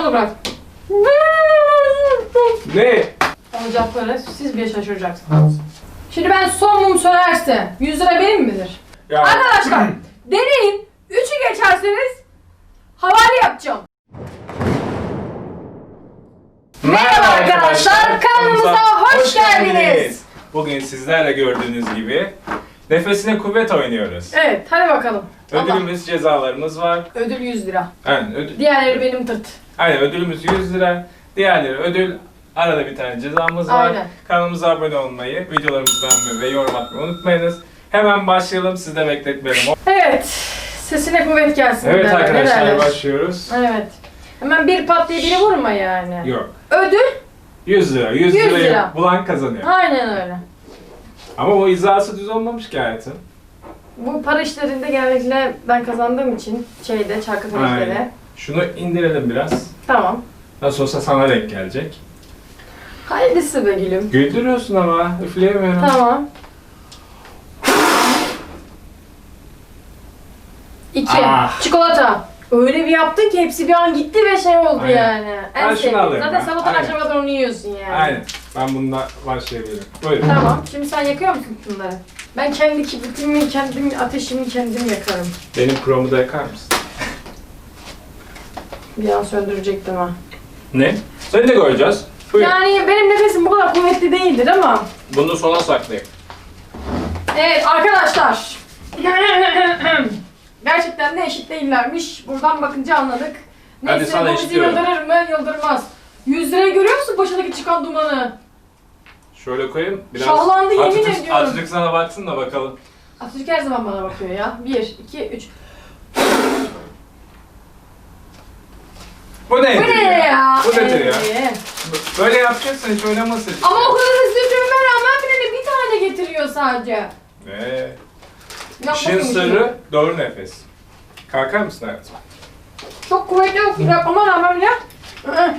oldu bırak. Ne? Olacakları siz bir şaşıracaksınız. Şimdi ben son mum sönerse 100 lira benim midir? Ya, Arkadaşlar deneyin. 3'ü geçerseniz havale yapacağım. Merhaba arkadaşlar, kanalımıza hoş geldiniz. Bugün sizlerle gördüğünüz gibi nefesine kuvvet oynuyoruz. Evet hadi bakalım. Ödülümüz, cezalarımız var. Ödül 100 lira. Aynen, ödül, Diğerleri benim tırt. Aynen ödülümüz 100 lira. Diğerleri ödül. Arada bir tane cezamız var. Aynen. Kanalımıza abone olmayı, videolarımızı beğenmeyi ve yorum atmayı unutmayınız. Hemen başlayalım, sizi de bekletmeyelim. Evet. Sesine kuvvet gelsin. Evet derler, arkadaşlar derler? başlıyoruz. Evet. Hemen bir pat diye biri vurma yani. Yok. Ödül 100 lira. 100, 100 lirayı lira. bulan kazanıyor. aynen öyle. Ama o hizası düz olmamış ki hayatım. Bu para işlerinde genellikle ben kazandığım için şeyde çarkı felekleri. Aynen. Şunu indirelim biraz. Tamam. Nasıl olsa sana denk gelecek. Hayırlısı be gülüm. Güldürüyorsun ama üfleyemiyorum. Tamam. İki. Ah. Çikolata. Öyle bir yaptın ki hepsi bir an gitti ve şey oldu Aynen. yani. En Ben şunu sevdiğim. alayım Zaten ben. sabahtan Aynen. akşama kadar onu yiyorsun yani. Aynen. Ben bununla başlayabilirim. Buyurun. Tamam. Şimdi sen yakıyor musun bunları? Ben kendi kibritimi, kendim ateşimi kendim yakarım. Benim Chrome'u da yakar mısın? Bir an söndürecektim ha. Ne? Seni de göreceğiz. Buyur. Yani benim nefesim bu kadar kuvvetli değildir ama. Bunu sona saklayayım. Evet arkadaşlar. Gerçekten de eşit değillermiş. Buradan bakınca anladık. Hadi Neyse sana bu bizi eşitliyorum. yıldırır mı? Yıldırmaz. 100 liraya görüyor musun başındaki çıkan dumanı? Şöyle koyayım. Biraz Şahlandı, yemin Atatürk, ediyorum. Atatürk sana baksın da bakalım. Atatürk her zaman bana bakıyor ya. 1, 2, 3. Bu nedir Bu ne ya? Bu nedir ya? Ee. Böyle yapacaksın hiç oynamasın. Ama o kadar hızlı üflememe rağmen bile bir tane getiriyor sadece. Ee, Yapmak işin sırrı doğru nefes. Kalkar mısın hayatım? Çok kuvvetli. Yapmama rağmen bile ı-ı.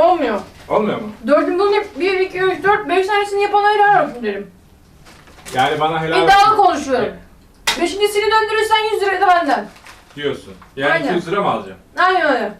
olmuyor. Olmuyor mu? Dördün bunu 1, 2, 3, 4, 5 tanesini yapana helal olsun derim. Yani bana helal İddialı olsun konuşuyorum. Beşincisini döndürürsen 100 lira da benden. diyorsun. Yani Aynen. 200 lira mı alacağım? Aynen öyle.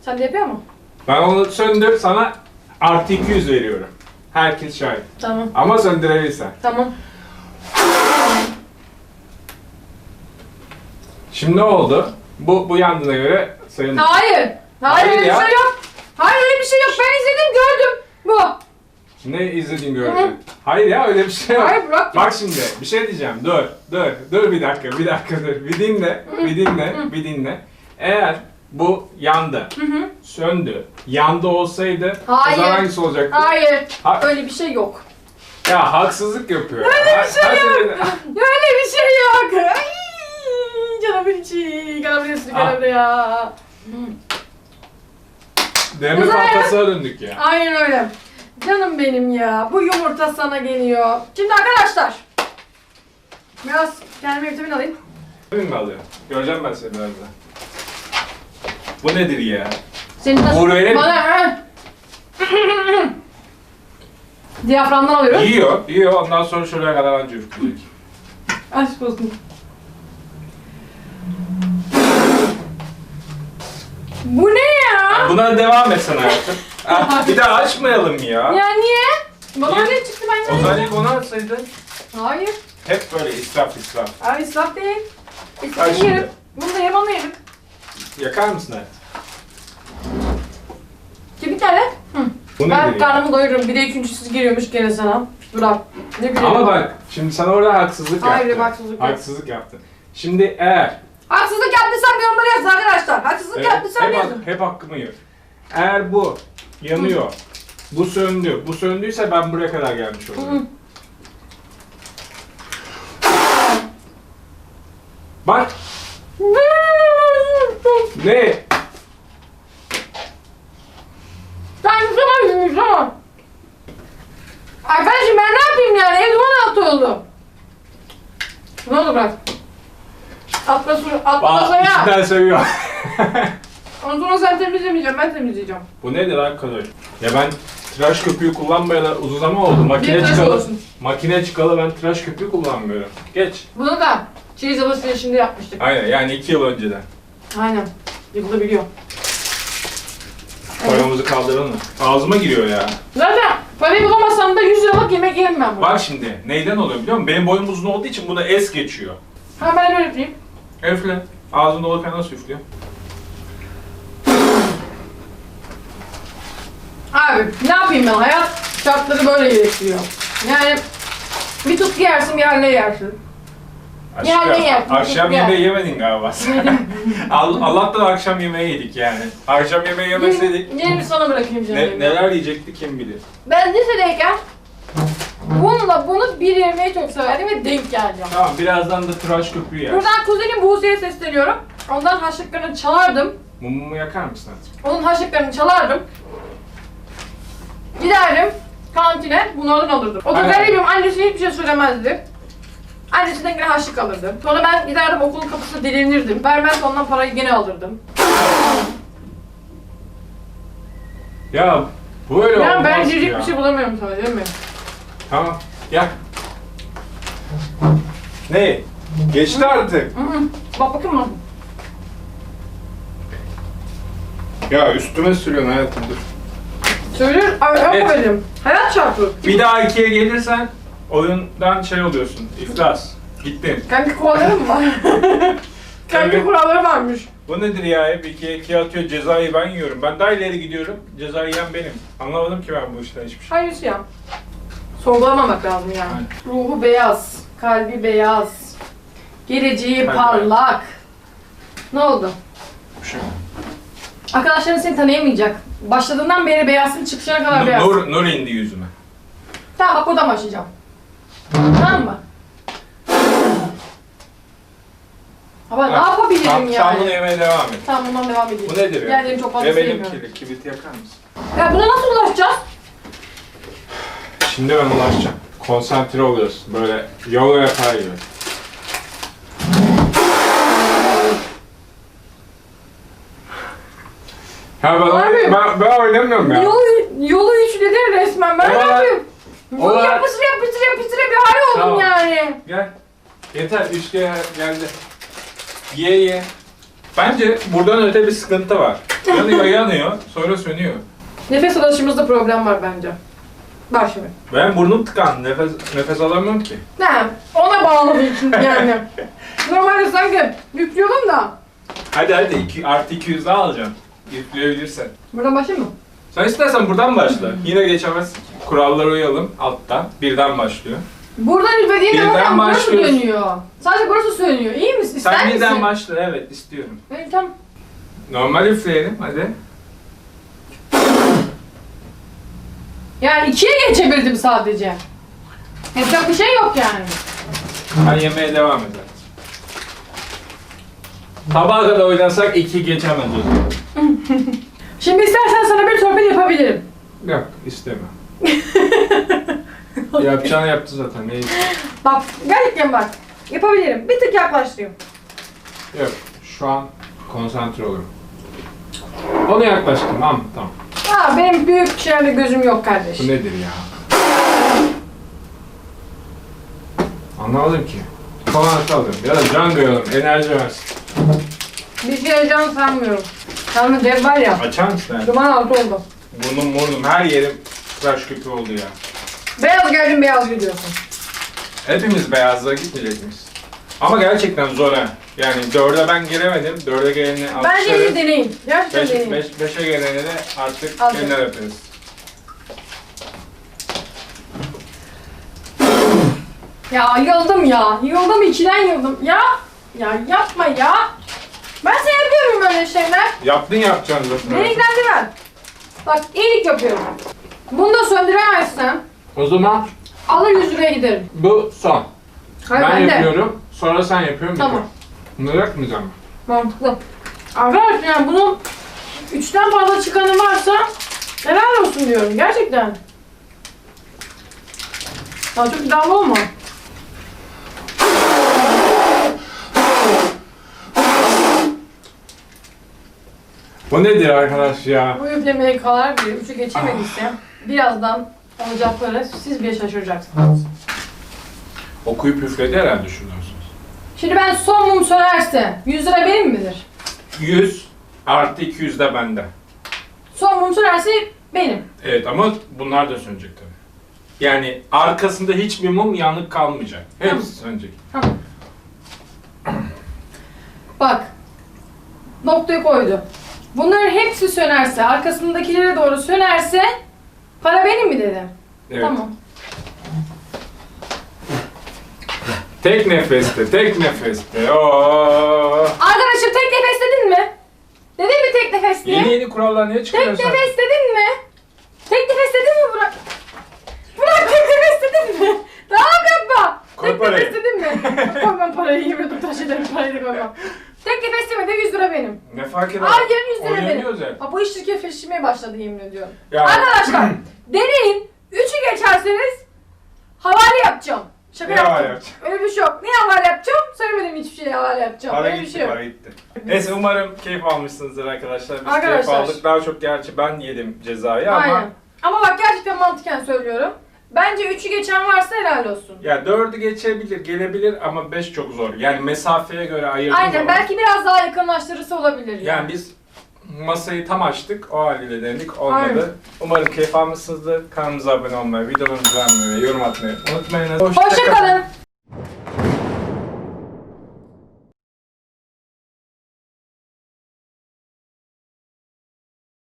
Sen de yapıyor musun? Ben onu söndür sana artı 200 veriyorum. Herkes şahit. Tamam. Ama söndürebilirsen. Tamam. Şimdi ne oldu? Bu, bu yandığına göre sayın... Hayır. Hayır, Hayır öyle ya. bir şey yok. Hayır öyle bir şey yok. Ben izledim gördüm. Bu. Ne izledin gördün? Hayır ya öyle bir şey yok. Hayır bırak. Bak şimdi bir şey diyeceğim. Dur, dur, dur bir dakika, bir dakika dur. Bir dinle, bir dinle, bir dinle. Eğer bu yandı, Hı hı. söndü, yandı olsaydı Hayır. o zaman hangisi olacaktı? Hayır. Ha- Öyle bir şey yok. Ya haksızlık yapıyor. Öyle bir şey yok. Öyle bir şey yok. Ay, canım içi. Sür, Ah. gel buraya. Demir Güzel. fantasına döndük ya. Aynen öyle. Canım benim ya. Bu yumurta sana geliyor. Şimdi arkadaşlar. Biraz kendime vitamin alayım. Emin mi alıyor? Göreceğim ben seni birazdan. Bu nedir ya? Senin nasıl? Uğur öyle mi? Bana Diyaframdan alıyorum. Yiyor, yiyor. Ondan sonra şuraya kadar anca ürkecek. Aşk olsun. Bu ne ya? Buna devam etsen hayatım. Ah, bir daha açmayalım ya. Ya niye? Bana Niye? öyle çıktı ben O zaman ilk onu açsaydın. Hayır. Hep böyle israf israf. Ay israf değil. Ay İstediğimi şimdi. yerim. Bunu da yerim onu yerim. Yakar mısın hayatım? Ki bir tane. Hı. Bu Ben nedir ya? karnımı doyururum. Bir de üçüncüsü geliyormuş gene sana. Bırak. Ne bileyim. Ama bak şimdi sana orada haksızlık Hayır, yaptın. haksızlık yok. Haksızlık yaptın. Şimdi eğer Haksızlık yaptıysam yorumlara yazın arkadaşlar. Haksızlık yaptıysam hep, yazın. hep hakkımı yiyor. Eğer bu yanıyor, bu söndü, bu söndüyse ben buraya kadar gelmiş olurum. Bak ne? Sen yutamadın ama. Arkadaşım ben ne yapayım yani? Ev duman altı oldu. Bırak. Atla su, atla Aa, suya. içinden seviyor. Ondan sonra sen temizlemeyeceğim, ben temizleyeceğim. bu nedir arkadaş? Ya ben tıraş köpüğü kullanmayalı uzun zaman oldu. Makine tıraş çıkalı, olsun. makine çıkalı ben tıraş köpüğü kullanmıyorum. Geç. Bunu da çeyiz alışverişinde yapmıştık. Aynen yani iki yıl önceden. Aynen. Yapılabiliyor. Paramızı kaldıralım mı? Ağzıma giriyor ya. Zaten parayı bulamazsam da 100 liralık yemek yerim ben bunu. Bak şimdi neyden oluyor biliyor musun? Benim boyum uzun olduğu için buna es geçiyor. Ha ben öyle yapayım. Üfle. Ağzın dolurken nasıl üflüyor? Abi ne yapayım ben? Hayat şartları böyle gerektiriyor. Yani bir tutku yersin bir yerle yersin. Ya ne yersin? akşam yemeği yemedin galiba sen. Al- Allah'tan akşam yemeği yedik yani. Akşam yemeği yemeseydik Yeni sana bırakayım canım. ne, neler yiyecekti kim bilir. Ben lisedeyken bununla bunu bir yemeği çok severdim ve denk geleceğim. Tamam birazdan da tıraş köpüğü yer. Buradan kuzenim Buse'ye sesleniyorum. Ondan haşlıklarını çalardım. Mumumu yakar mısın artık? Onun haşlıklarını çalardım. Giderdim kantine bunlardan alırdım. O da Aynen. annesi hiçbir şey söylemezdi. Annesinden gene haşlık alırdı. Sonra ben giderdim okulun kapısında dilenirdim. Vermezse ondan parayı gene alırdım. Ya böyle Ya olmaz ben diyecek ya. bir şey bulamıyorum sana değil mi? Tamam gel. Ne? Geçti artık. Hı hı. Bak bakayım mı? Ya üstüme sürüyorsun hayatım dur. Söylüyorum. Ay, Evet. yapmadım. Hayat çarpı. Bir daha ikiye gelirsen oyundan şey oluyorsun. İflas. Gittin. Kendi kuralları mı var? Kendi Evet. kuralları varmış. Bu nedir ya? Hep ikiye ikiye atıyor cezayı ben yiyorum. Ben daha ileri gidiyorum. Cezayı yiyen benim. Anlamadım ki ben bu işten hiçbir şey. Hayır ya. Sorgulamamak lazım yani. Aynen. Ruhu beyaz, kalbi beyaz, geleceği Kalbi parlak. Ne oldu? Bir şey. Arkadaşların seni tanıyamayacak. Başladığından beri beyazsın, çıkışına kadar beyaz. Nur, nur indi yüzüme. Tamam bak buradan başlayacağım. Tamam mı? Ama ne yapabilirim Sen, yani? sen bunu yemeye devam et. Tamam bundan devam edeyim. Bu nedir ya? Diğerlerini çok fazla Ve benim sevmiyorum. kibrit. Kibriti yakar mısın? Ya buna nasıl ulaşacağız? Şimdi ben ulaşacağım. Konsantre oluyorsun. Böyle yoga yapar gibi. Ya ben, Abi. ben, ben oynamıyorum ya. Yolu, yolu üçledin resmen. Ben ne yapayım? Bunu ola- yapıştır yapıştır yapıştır bir hal oldum Tamam. yani. Gel. Yeter. Üç kere geldi. Ye ye. Bence buradan öte bir sıkıntı var. Yanıyor yanıyor. Sonra sönüyor. Nefes alışımızda problem var bence. Bak şimdi. Ben burnum tıkan. Nefes nefes alamıyorum ki. Ne? Ona bağlı bir için yani. Normalde sanki yüklüyordum da. Hadi hadi. Iki, artı 200 daha alacağım. Yükleyebilirsen. Buradan başlayayım mı? Sen istersen buradan başla. Yine geçemezsin. Kurallara uyalım alttan. Birden başlıyor. Buradan üflediğin Birden zaman burası başlıyorsun. dönüyor. Sadece burası sönüyor. İyi misin? İster Sen misin? birden başla. Evet istiyorum. Evet, tamam. Normal üfleyelim hadi. Yani ikiye geçebildim sadece. Yapacak bir şey yok yani. Ben yemeğe devam edelim. Sabaha kadar oynasak iki geçemez o zaman. Şimdi istersen sana bir torpil yapabilirim. Yok istemem. Yapacağını yaptı zaten. Ne Bak gerçekten bak. Yapabilirim. Bir tık yaklaştım. Yok. Şu an konsantre olurum. Ona yaklaştım. Tamam tamam. Ha benim büyük şeylerde gözüm yok Bu kardeş. nedir ya? Anlamadım ki. Konsantre alıyorum. Ya da can koyalım. Enerji versin. Bir şey heyecan sanmıyorum. Sanmı dev var ya. Açar mısın? Duman altı oldu. Burnum burnum her yerim tıraş köpüğü oldu ya. Beyaz geldin beyaz gidiyorsun. Hepimiz beyazlığa gitmeyecek miyiz? Ama gerçekten zor ha. Yani dörde ben giremedim. Dörde geleni Bence alkışlarız. iyi deneyin. Gerçekten Beş, deneyin. beş, beşe geleni de artık Alkış. kenar yaparız. Ya yıldım ya. Yıldım içiden yıldım. Ya. Ya yapma ya. Ben sevmiyorum böyle şeyler. Yaptın yapacaksın zaten. Beni ilgilendirmez. Bak iyilik yapıyorum. Bunu da söndüremezsem O zaman alır 100 liraya giderim. bu son. Hayır ben ben de. yapıyorum. Sonra sen yapıyorsun. Tamam. bitiyor. Bunları yapmayacağım mı? Mantıklı. Arkadaşlar yani bunun üçten fazla çıkanı varsa helal olsun diyorum gerçekten. Ya çok iddialı olma. Bu nedir arkadaş ya? Bu üflemeye kadar bile üçü geçemediyse birazdan olacakları siz bile şaşıracaksınız. Okuyup üfledi herhalde şundan Şimdi ben son mum sönerse 100 lira benim midir? 100 artı 200 de bende. Son mum sönerse benim. Evet ama bunlar da sönecek tabii. Yani arkasında hiçbir mum yanık kalmayacak. Hepsi sönecek. Tamam. Bak. Noktayı koydu. Bunların hepsi sönerse, arkasındakilere doğru sönerse para benim mi dedim? Evet. Tamam. Tek nefeste, tek nefeste. Oo. Arkadaşım tek nefes dedin mi? Dedin mi tek nefes diye? Yeni yeni kurallar niye Tek çıkarıyorsun? nefes dedin mi? Tek nefes dedin mi Burak? Burak tek nefes dedin mi? Tamam yapma. Koy tek parayı. nefes dedin mi? Koymam parayı yemedim taş ederim parayı da koymam. Tek nefes demedi 100 lira benim. Ne fark eder? Hayır 100 lira benim. Oynanıyoruz ya. Ha, bu iş çirkefleşmeye başladı yemin ediyorum. Ya. Arkadaşlar deneyin. Üçü geçerseniz havale yapacağım. Şaka Ne yaptım. yapacaksın? Öyle bir şey yok. Niye havale yapacağım? Söylemedim hiçbir şey havale yapacağım. Para Öyle bir gitti, şey yok. para gitti. Neyse umarım keyif almışsınızdır arkadaşlar. Biz Arkadaşlar. keyif aldık. Daha çok gerçi ben yedim cezayı ama Aynen. Ama bak gerçekten mantıken söylüyorum. Bence üçü geçen varsa helal olsun. ya dördü geçebilir, gelebilir ama beş çok zor. Yani mesafeye göre ayırdığın Aynen zaman. belki biraz daha yakınlaştırırsa olabilir. Yani biz masayı tam açtık, o haliyle denedik, olmadı. Aynen. Umarım keyif almışsınızdır. Kanalımıza abone olmayı, videolarımızı beğenmeyi ve yorum atmayı unutmayın. Hoşça kalın.